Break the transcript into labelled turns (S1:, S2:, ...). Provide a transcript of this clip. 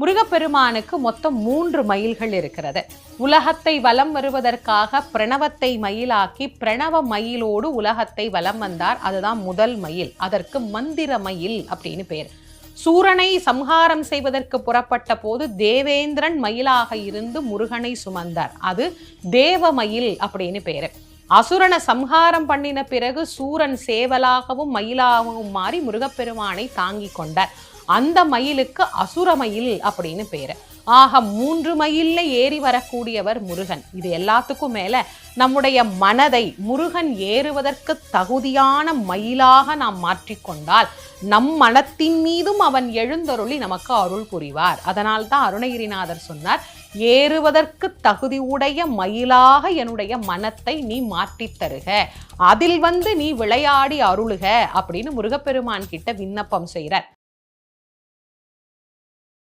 S1: முருகப்பெருமானுக்கு மொத்தம் மூன்று மயில்கள் இருக்கிறது. உலகத்தை வலம் வருவதற்காக பிரணவத்தை மயிலாக்கி பிரணவ மயிலோடு உலகத்தை வலம் வந்தார். அதுதான் முதல் மயில். அதற்கு மந்திர மயில் அப்படின்னு பேர். சூரனை சம்ஹாரம் செய்வதற்கு புறப்பட்ட போது தேவேந்திரன் மயிலாக இருந்து முருகனை சுமந்தார். அது தேவ மயில் அப்படின்னு பேரு. அசுரனை சம்ஹாரம் பண்ணின பிறகு சூரன் சேவலாகவும் மயிலாகவும் மாறி முருகப்பெருமானை தாங்கி கொண்டார். அந்த மயிலுக்கு அசுர மயில் அப்படின்னு பேரு. ஆக மூன்று மயில்ல ஏறி வரக்கூடியவர் முருகன். இது எல்லாத்துக்கும் மேல நம்முடைய மனதை முருகன் ஏறுவதற்கு தகுதியான மயிலாக நாம் மாற்றிக்கொண்டால் நம் மனத்தின் மீதும் அவன் எழுந்தருளி நமக்கு அருள் புரிவார். அதனால் தான் அருணகிரிநாதர் சொன்னார் ஏறுவதற்கு தகுதி உடைய மயிலாக என்னுடைய மனத்தை நீ மாற்றித் தருக. அதில் வந்து நீ விளையாடி அருளுக அப்படின்னு முருகப்பெருமான் கிட்ட விண்ணப்பம் செய்கிறார்